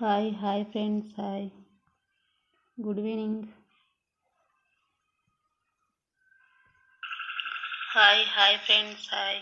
Hi hi friends hi good evening hi hi friends hi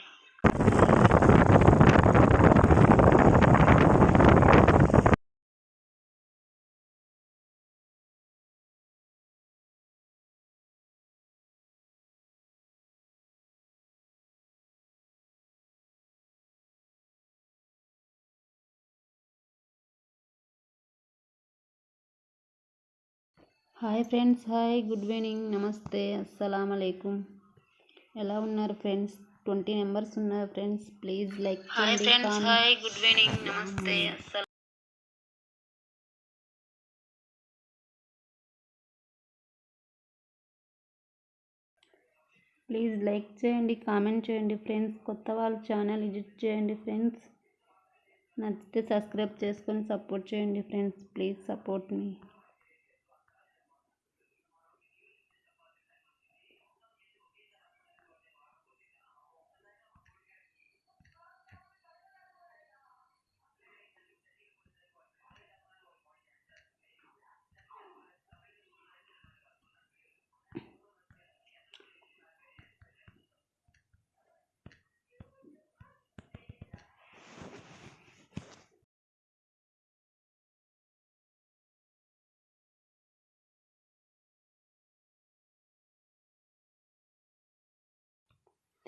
hi friends hi good evening నమస్తే అస్సలం అలైకుం. ఎలా ఉన్నారు ఫ్రెండ్స్? ట్వంటీ మెంబర్స్ ఉన్నారు friends please like hi friends hi good evening నమస్తే అస్సలు please like చేయండి comment చేయండి ఫ్రెండ్స్ కొత్త వాళ్ళు ఛానల్ విజిట్ చేయండి ఫ్రెండ్స్. నచ్చితే సబ్స్క్రైబ్ చేసుకొని సపోర్ట్ చేయండి friends please support me.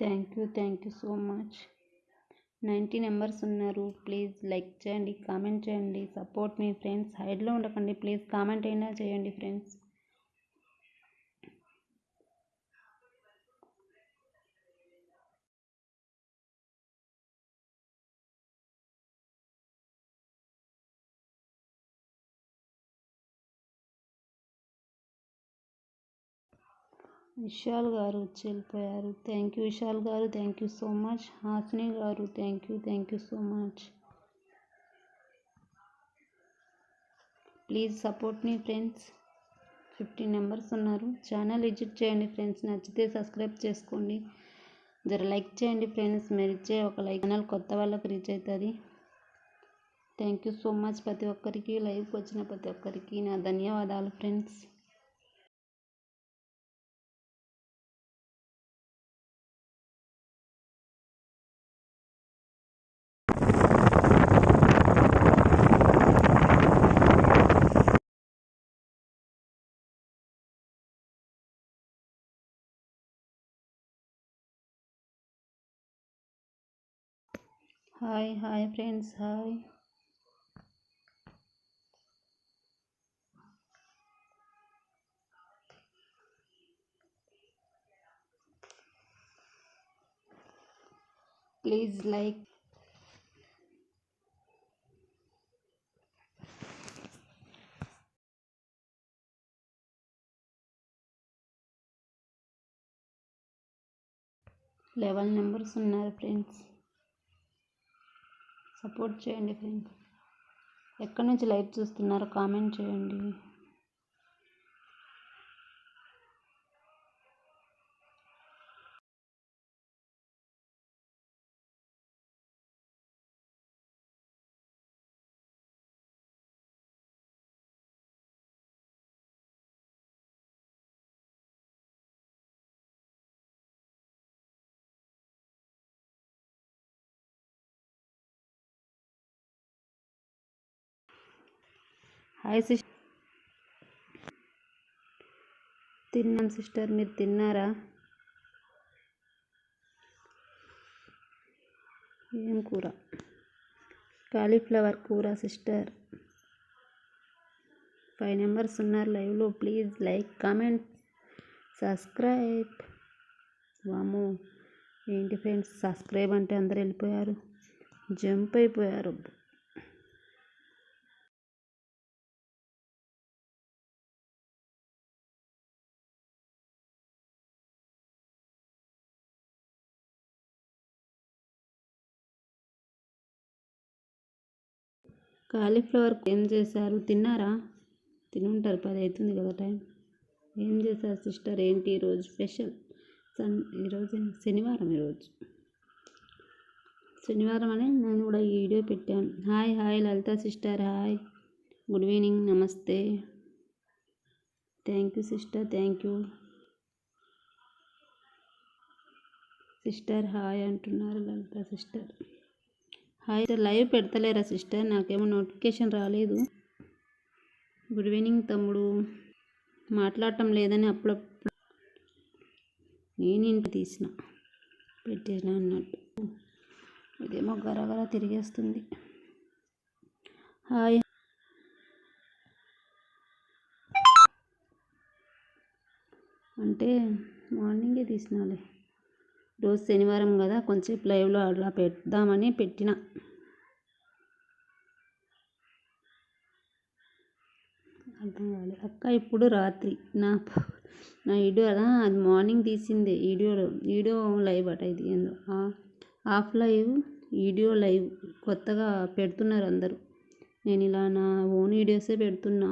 Thank you thank you so much. Ninety numbers ఉన్నారు. ప్లీజ్ లైక్ చేయండి కామెంట్ చేయండి సపోర్ట్ మీ ఫ్రెండ్స్. హైడ్లో ఉండకండి. ప్లీజ్ కామెంట్ అయినా చేయండి ఫ్రెండ్స్. విశాల్ గారు వచ్చి వెళ్ళిపోయారు థ్యాంక్ యూ విశాల్ గారు thank you so much. Hasini గారు thank you thank you so much. Please support me friends. Fifteen members ఉన్నారు. ఛానల్ విజిట్ చేయండి ఫ్రెండ్స్. నచ్చితే సబ్స్క్రైబ్ చేసుకోండి. జర లైక్ చేయండి ఫ్రెండ్స్. మీరు ఇచ్చే ఒక లైక్ ఛానల్ కొత్త వాళ్ళకి రీచ్ అవుతుంది. Thank you so much. ప్రతి ఒక్కరికి లైవ్కి వచ్చిన ప్రతి ఒక్కరికి నా ధన్యవాదాలు friends. Hi hi friends hi please like eleven numbers ఉన్నారు ఫ్రెండ్స్ సపోర్ట్ చేయండి ఫ్రెండ్స్. ఎక్కడి నుంచి లైవ్ చూస్తున్నారో కామెంట్ చేయండి. హాయ్ సిస్టర్ తిన్నాం సిస్టర్ మీరు తిన్నారా? ఏం కూర? కాలీఫ్లవర్ కూర సిస్టర్. ఫైవ్ నెంబర్స్ ఉన్నారు లైవ్లో ప్లీజ్ లైక్ కామెంట్ సబ్స్క్రైబ్. వాము ఏంటి ఫ్రెండ్స్ సబ్స్క్రైబ్ అంటే అందరు వెళ్ళిపోయారు. జంప్ అయిపోయారు. కాలీఫ్లవర్ ఏం చేశారు? తిన్నారా? తినుంటారు పది అవుతుంది కదా టైం. ఏం చేశారు సిస్టర్? ఏంటి ఈరోజు స్పెషల్? సన్ ఈరోజు శనివారం ఈరోజు శనివారం అని నేను కూడా ఈ వీడియో పెట్టాను. Hi hi Lalitha sister hi. Good evening నమస్తే. Thank you sister thank you. Sister hi అంటున్నారు లలిత సిస్టర్. హాయ్ లైవ్ పెడతలేరా సిస్టర్? నాకేమో నోటిఫికేషన్ రాలేదు. గుడ్ ఈవినింగ్ తమ్ముడు. మాట్లాడటం లేదని అప్పుడప్పుడు నేను ఇంటి తీసిన. పెట్టేసిన అన్నట్టు. ఇదేమో గరగర తిరిగేస్తుంది. హాయ్. అంటే మార్నింగే తీసినాలే. రోజు శనివారం కదా కొంచెం లైవ్లో అలా పెడదామని పెట్టిన. అర్థం కాలేదు అక్క ఇప్పుడు రాత్రి. నా నా వీడియో అదా అది మార్నింగ్ తీసిందే వీడియో వీడియో లైవ్ అట ఇది ఏందో. ఆఫ్ లైవ్ వీడియో లైవ్ కొత్తగా పెడుతున్నారు అందరూ. నేను ఇలా నా ఓన్ వీడియోసే పెడుతున్నా.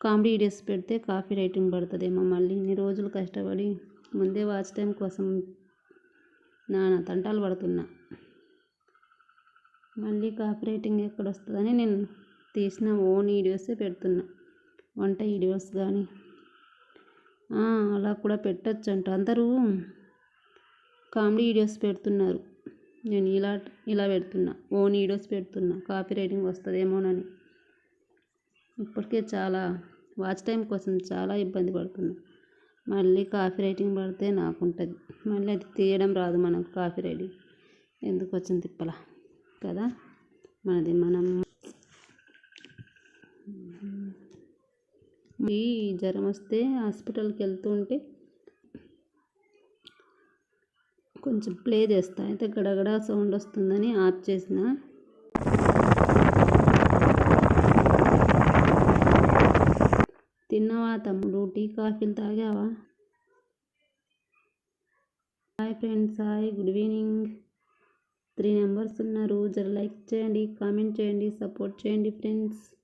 కామెడీ వీడియోస్ పెడితే కాపీ రైటింగ్ పడుతుందేమో మళ్ళీ. ఇన్ని రోజులు కష్టపడి ముందే వాచ్ టైం కోసం నానా తంటాలు పడుతున్నా. మళ్ళీ కాపీ రైటింగ్ ఎక్కడ వస్తుందని నేను తీసిన ఓన్ వీడియోసే పెడుతున్నా. వంట వీడియోస్ కానీ అలా కూడా పెట్టచ్చు అంట అందరూ కామెడీ వీడియోస్ పెడుతున్నారు. నేను ఇలా ఇలా పెడుతున్నా. ఓన్ వీడియోస్ పెడుతున్నా. కాపీ రైటింగ్ వస్తుందేమోనని. ఇప్పటికే చాలా వాచ్ టైం కోసం చాలా ఇబ్బంది పడుతున్నా. మళ్ళీ కాపీ రైటింగ్ పడితే నాకు ఉంటుంది మళ్ళీ అది తీయడం రాదు మనకు కాపీ రైటింగ్ ఎందుకు వచ్చింది తిప్పల? కదా? మనది మనం ఈ జ్వరం వస్తే హాస్పిటల్కి వెళ్తూ ఉంటే కొంచెం ప్లే చేస్తా. అయితే గడగడ సౌండ్ వస్తుందని ఆఫ్ చేసిన. తిన్నావా తమ్ముడు? టీ కాఫీలు తాగావా? Hi friends hi good evening. Three numbers ఉన్నారు. జర లైక్ చేయండి కామెంట్ చేయండి సపోర్ట్ చేయండి ఫ్రెండ్స్.